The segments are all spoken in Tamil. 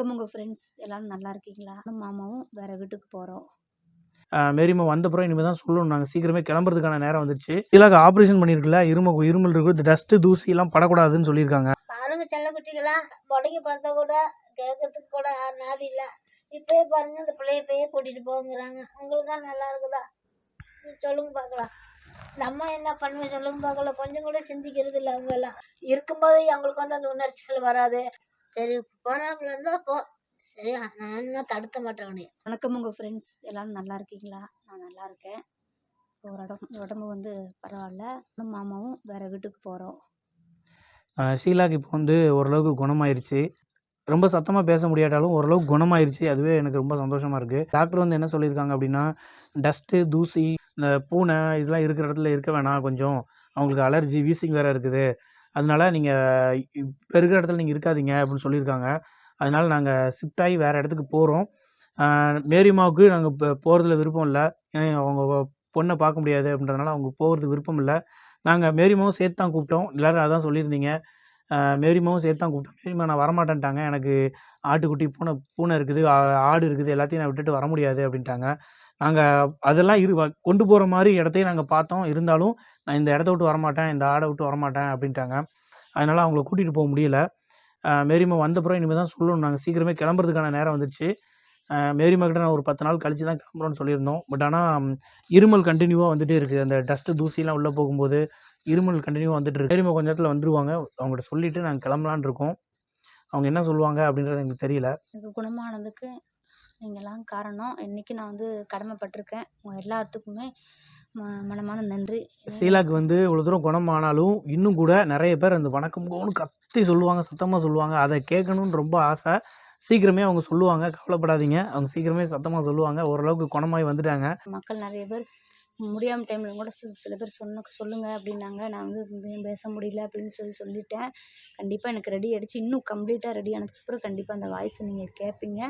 வணக்கம் உங்கள் ஃப்ரெண்ட்ஸ் எல்லாரும் நல்லா இருக்கீங்களா? மாமாவும் வேறு வீட்டுக்கு போகிறோம் மேரிமா வந்தப்புறம் இனிமேல் தான் சொல்லணும். நாங்கள் சீக்கிரமே கிளம்புறதுக்கான நேரம் வந்துச்சு இதில் ஆப்ரேஷன் பண்ணியிருக்குல்ல இரும இருமல் இருக்கு டஸ்ட்டு தூசிலாம் படக்கூடாதுன்னு சொல்லியிருக்காங்க. பாருங்க செல்லக்குட்டிகளா உடங்கி பார்த்தா கூட கேட்கறதுக்கு கூட யார் நாதி இல்லை. இப்பயே பாருங்க இந்த பிள்ளைய போயே கூட்டிட்டு போங்கிறாங்க. உங்களுக்கு தான் நல்லா இருக்குதா? சொல்லுங்க பார்க்கலாம் நம்ம என்ன பண்ணுவோம் சொல்லுங்க பார்க்கலாம் கொஞ்சம் கூட சிந்திக்கிறது இல்லை அவங்க எல்லாம் இருக்கும்போது அவங்களுக்கு வந்து அந்த உணர்ச்சிகள் வராது. சரி போறாப்புல இருந்தா போ. சரியா நான் என்ன தடுக்க மாட்டேன் உன்னைய. வணக்கம் உங்கள் ஃப்ரெண்ட்ஸ் எல்லாரும் நல்லா இருக்கீங்களா? நான் நல்லா இருக்கேன். இப்போ ஒரு உடம்பு உடம்பு வந்து பரவாயில்ல. நானும் மாமாவும் வேறு வீட்டுக்கு போகிறோம் ஷீலாக்கு இப்போ வந்து ஓரளவுக்கு குணமாயிருச்சு. ரொம்ப சத்தமாக பேச முடியாட்டாலும் ஓரளவுக்கு குணமாயிருச்சு. அதுவே எனக்கு ரொம்ப சந்தோஷமாக இருக்குது டாக்டர் வந்து என்ன சொல்லியிருக்காங்க அப்படின்னா டஸ்ட்டு தூசி இந்த பூனை இதெல்லாம் இருக்கிற இடத்துல இருக்க வேணாம் கொஞ்சம். அவங்களுக்கு அலர்ஜி வீசிங் வேறு இருக்குது. அதனால நீங்கள் இப்போ இருக்கிற இடத்துல நீங்கள் இருக்காதீங்க அப்படின்னு சொல்லியிருக்காங்க. அதனால நாங்கள் ஷிஃப்ட் ஆகி வேறு இடத்துக்கு போகிறோம் மேரிமாவுக்கு நாங்கள் இப்போ போகிறதுல விருப்பம் இல்லை. ஏன்னா அவங்க பொண்ணை பார்க்க முடியாது அப்படின்றதுனால அவங்க போகிறது விருப்பம் இல்லை. நாங்கள் மேரிமாவும் சேர்த்து தான் கூப்பிட்டோம். எல்லோரும் அதான் சொல்லியிருந்தீங்க. மேரிமாவும் சேர்த்து தான் கூப்பிட்டோம். மேரிமா நான் வரமாட்டேன்ட்டாங்க. எனக்கு ஆட்டுக்குட்டி பூனை பூனை இருக்குது ஆ- ஆடு இருக்குது எல்லாத்தையும் நான் விட்டுட்டு வர முடியாது அப்படின்ட்டாங்க. நாங்கள் அதெல்லாம் இரு வ- கொண்டு போகிற மாதிரி இடத்தையும் நாங்கள் பார்த்தோம். இருந்தாலும் நான் இந்த இடத்த விட்டு வரமாட்டேன் இந்த ஆடை விட்டு வரமாட்டேன் அப்படின்ட்டாங்க. அதனால் அவங்கள கூட்டிகிட்டு போக முடியல. ஆஹ் மேரிமா வந்தப்புறம் இனிமேல் தான் சொல்லணும். நாங்கள் சீக்கிரமே கிளம்புறதுக்கான நேரம் வந்துடுச்சு மேரிமா கிட்ட நான் ஒரு பத்து நாள் கழிச்சு தான் கிளம்புறோன்னு சொல்லியிருந்தோம். பட் ஆனால் இருமல் கண்டினியூவாக வந்துகிட்டே இருக்குது அந்த டஸ்ட்டு தூசிலாம் உள்ளே போகும்போது இருமல் கண்டினியூவாக வந்துட்டு இருக்கு. மேரிமா கொஞ்ச நேரத்தில் வந்துருவாங்க. அவங்கள்ட்ட சொல்லிவிட்டு நாங்கள் கிளம்பலான்னு இருக்கோம். அவங்க என்ன சொல்லுவாங்க அப்படின்றது எனக்கு தெரியல. எனக்கு குணமானதுக்கு நீங்கள்லாம் காரணம். இன்றைக்கி நான் வந்து கடமைப்பட்டிருக்கேன். உங்கள் எல்லாத்துக்குமே ம மனமார்ந்த நன்றி. ஷீலாக்கு வந்து இவ்வளோ தூரம் குணமானாலும் இன்னும் கூட நிறைய பேர் அந்த வணக்கம் கோன்னு கத்தி சொல்லுவாங்க சத்தமாக சொல்லுவாங்க. அதை கேட்கணுன்னு ரொம்ப ஆசை. சீக்கிரமே அவங்க சொல்லுவாங்க. கவலைப்படாதீங்க. அவங்க சீக்கிரமே சத்தமாக சொல்லுவாங்க. ஓரளவுக்கு குணமாகி வந்துட்டாங்க. மக்கள் நிறைய பேர் முடியாமல் டைமில் கூட சில பேர் சொன்ன சொல்லுங்கள் அப்படின்னாங்க. நான் வந்து பேச முடியல அப்படின்னு சொல்லி சொல்லிட்டேன். கண்டிப்பாக எனக்கு ரெடி ஆகிடுச்சு இன்னும் கம்ப்ளீட்டாக ரெடி ஆனதுக்கப்புறம் கண்டிப்பாக அந்த வாய்ஸை நீங்கள் கேட்பீங்க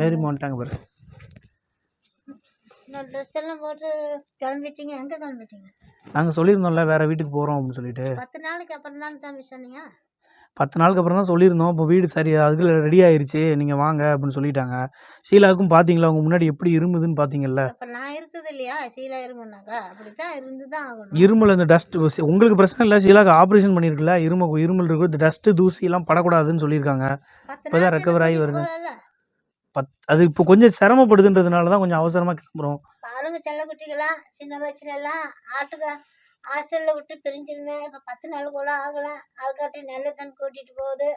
மேரிமா வந்துட்டாங்க பாரு. நான் ட்ரெஸ் எல்லாம் போட்டு கிளம்பிட்டீங்க. எங்க கிளம்பிட்டீங்க? நாங்கள் சொல்லியிருந்தோம்ல வேறு வீட்டுக்கு போகிறோம் அப்படின்னு சொல்லிட்டு. பத்து நாளைக்கு அப்புறம் தான் தம்பி சொன்னீங்க? பத்து நாளுக்கு அப்புறம் தான் சொல்லியிருந்தோம். இப்போ வீடு சரி அதுக்குள்ள ரெடி ஆயிருச்சு. நீங்கள் வாங்க அப்படின்னு சொல்லிட்டாங்க. ஷீலாவுக்கும் பார்த்தீங்களா அவங்க முன்னாடி எப்படி இருமுதுன்னு பார்த்தீங்கல்ல அப்ப நான் இருக்குது இல்லையா? சீலா இருமுன்னாக்கா? அப்படித்தான் இருந்துதான் ஆகணும். இருமல் அந்த டஸ்ட் உங்களுக்கு பிரச்சனை இல்லை? ஷீலாக்கு ஆப்ரேஷன் பண்ணியிருக்குல்ல இரும இருமல் இருக்கு. இந்த டஸ்ட்டு தூசிலாம் படக்கூடாதுன்னு சொல்லியிருக்காங்க. இப்பதான் நாள் recover ஆகி போகல. பத் அது இப்போ கொஞ்சம் சிரமப்படுதுன்றதுனால தான் கொஞ்சம் அவசரமாக கிளம்புறோம். பாருங்க செல்லக்குட்டிகளா சின்ன வயசுல எல்லாம் ஆட்டுக்க ஹாஸ்டலில் விட்டு பிரிஞ்சிருந்தேன். இப்போ பத்து நாள் கூட ஆகல. அதுக்காட்டி நல்ல தண்ணி கூட்டிகிட்டு போகுது.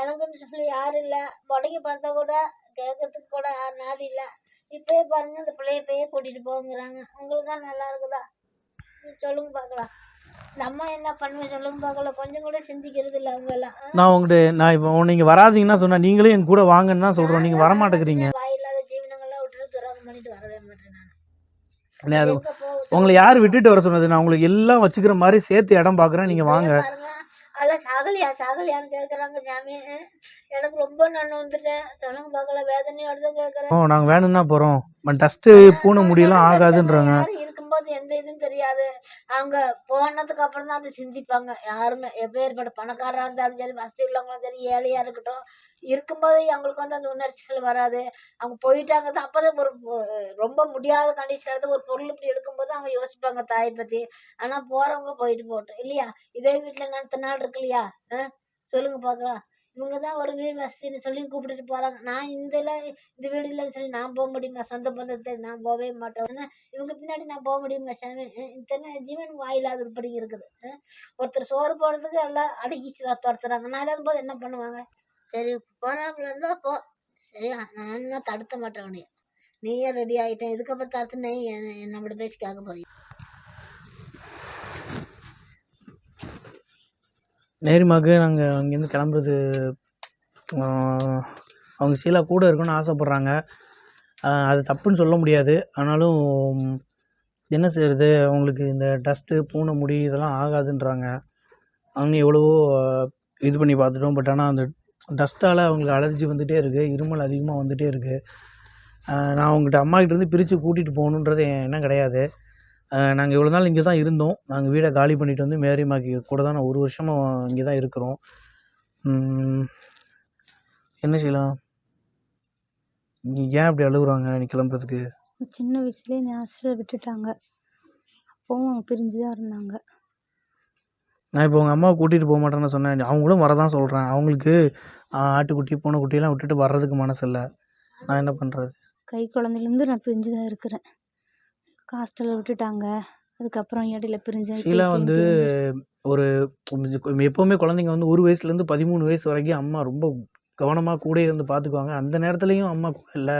எனக்குன்னு சொல்லி யாரும் இல்லை. உடங்கி பார்த்தா கூட கேட்கறதுக்கு கூட யார் நாதி இல்லை. இப்போயே பாருங்க இந்த பிள்ளைய போயே கூட்டிகிட்டு போங்கிறாங்க உங்களுக்கு தான் நல்லா இருக்குதா? சொல்லுங்க பார்க்கலாம் நம்ம என்ன பண்ணுவோம் சொல்லுங்க பார்க்கலாம் கொஞ்சம் கூட சிந்திக்கிறது இல்லை அவங்க எல்லாம் ஆ? நான் உங்கள்கிட்ட நான் இப்போ நீங்கள் வராதீங்கன்னா சொன்னேன். நீங்களே என் கூட வாங்கன்னு தான் சொல்கிறோம் நீங்கள் வரமாட்டேங்கிறீங்க. வாயில்லாத ஜீவனங்கள்லாம் விட்டுட்டு துரோகம் பண்ணிட்டு வரவே மாட்டேன் நான். உங்களை யார் விட்டுட்டு வர சொன்னது? நான் உங்களுக்கு எல்லாம் வச்சுக்கிற மாதிரி சேர்த்து இடம் பார்க்குறேன். நீங்கள் வாங்க. அதெல்லாம் சாகலையா சாகலையான்னு கேக்குறாங்க சாமி. எனக்கு ரொம்ப நான் வந்துட்டேன். சொல்லுங்க பார்க்கல வேதனையோட தான் கேக்குறேன். ஓ நாங்கள் வேணும்னா போகிறோம் டஸ்ட்டு பூனை முடியெல்லாம் ஆகாதுன்றாங்க. இருக்கும்போது எந்த இதுவும் தெரியாது. அவங்க போனதுக்கு அப்புறம் தான் அதை சிந்திப்பாங்க. யாருமே எப்பேற்பட்ட பணக்காரா இருந்தாலும் சரி வசதி உள்ளவங்களும் சரி ஏழையா இருக்கட்டும். இருக்கும்போது அவங்களுக்கு வந்து அந்த உணர்ச்சிகள் வராது. அவங்க போயிட்டாங்க தான் அப்போதான் ஒரு ரொம்ப முடியாத கண்டிஷனில் இருந்து ஒரு பொருள் இப்படி எடுக்கும்போது அவங்க யோசிப்பாங்க தாயை பற்றி ஆனால் போகிறவங்க போயிட்டு போகட்டும். இல்லையா? இதே வீட்டில் நடத்த நாள் இருக்கு இல்லையா? ஆ? சொல்லுங்க பார்க்கலாம். இவங்க தான் ஒரு வீடு வசதின்னு சொல்லி கூப்பிட்டுட்டு போகிறாங்க நான் இந்த இந்த வீடு இல்லைன்னு சொல்லி நான் போக முடியுமா? சொந்த பந்தத்தை நான் போகவே மாட்டேன். இவங்க பின்னாடி நான் போக முடியுமா? சாமி இத்தனை ஜீவன் வாயில்லாத உருப்படி இருக்குது. ஒருத்தர் சோறு போடுறதுக்கு எல்லாம் அடக்கிச்சு துரத்துறாங்க. நான் இல்லாத போது என்ன பண்ணுவாங்க? சரி போறாப்புல இருந்தா போ. சரியா நான் என்ன தடுக்க மாட்டேன் நீயே ரெடி ஆகிட்டேன் இதுக்கப்புறம் தடுத்து நீ என்ன- நம்மளோட பேசி கேட்க போறீங்க நேரிமாக்கு நாங்கள் அங்கேருந்து கிளம்புறது அவங்க சீலாக கூட இருக்கணும்னு ஆசைப்பட்றாங்க. அது தப்புன்னு சொல்ல முடியாது. ஆனாலும் என்ன செய்யறது அவங்களுக்கு இந்த டஸ்ட்டு பூனை முடி இதெல்லாம் ஆகாதுன்றாங்க. அவங்க எவ்வளவோ இது பண்ணி பார்த்துட்டோம். பட் ஆனால் அந்த டஸ்ட்டால் அவங்களுக்கு அலர்ஜி வந்துகிட்டே இருக்குது இருமல் அதிகமாக வந்துகிட்டே இருக்குது நான் அவங்ககிட்ட அம்மாக்கிட்டேருந்து பிரித்து கூட்டிகிட்டு போகணுன்றது என் எண்ணம் கிடையாது. நாங்கள் இவ்வளோ நாள் இங்கே தான் இருந்தோம். நாங்கள் வீடை காலி பண்ணிட்டு வந்து மேரிமாக்கு கூட தான் நான் ஒரு வருஷமாக இங்கே தான் இருக்கிறோம். என்ன செய்யலாம்? நீ ஏன் அப்படி அழுகுறாங்க நீ கிளம்புறதுக்கு? சின்ன வயசுலேயே என்னை ஹாஸ்டலில் விட்டுட்டாங்க. அப்போவும் அவங்க பிரிஞ்சு தான் இருந்தாங்க. நான் இப்போ உங்கள் அம்மாவை கூட்டிகிட்டு போக மாட்டேன்னு சொன்னேன். அவங்களும் வரதான் சொல்கிறேன் அவங்களுக்கு ஆட்டுக்குட்டி பூனைக்குட்டியெல்லாம் விட்டுட்டு வர்றதுக்கு மனசு இல்லை. நான் என்ன பண்ணுறது கை குழந்தையிலேருந்து நான் பிரிஞ்சு தான் இருக்கிறேன் ஹாஸ்டலில் விட்டுட்டாங்க. அதுக்கப்புறம் இடையில பிரிஞ்சேன் ஷீலா வந்து. ஒரு எப்போவுமே குழந்தைங்க வந்து ஒரு வயசுலேருந்து பதிமூணு வயசு வரைக்கும் அம்மா ரொம்ப கவனமாக கூட இருந்து பார்த்துக்குவாங்க அந்த நேரத்துலையும் அம்மா கூட இல்லை.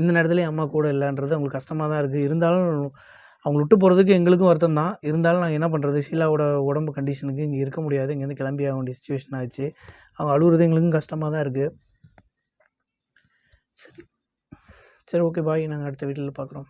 இந்த நேரத்துலையும் அம்மா கூட இல்லைன்றது அவங்களுக்கு கஷ்டமாக தான் இருக்குது இருந்தாலும் அவங்கள விட்டு போகிறதுக்கு எங்களுக்கும் வருத்தம் தான். இருந்தாலும் நாங்கள் என்ன பண்ணுறது ஷீலாவோட உடம்பு கண்டிஷனுக்கு இங்கே இருக்க முடியாது. இங்கேருந்து கிளம்பி ஆக வேண்டிய சுச்சுவேஷன் ஆச்சு அவங்க அழுகுறது எங்களுக்கும் கஷ்டமாக தான் இருக்குது சரி. சரி ஓகே பாய் நாங்கள் அடுத்த வீட்டில் பார்க்குறோம்.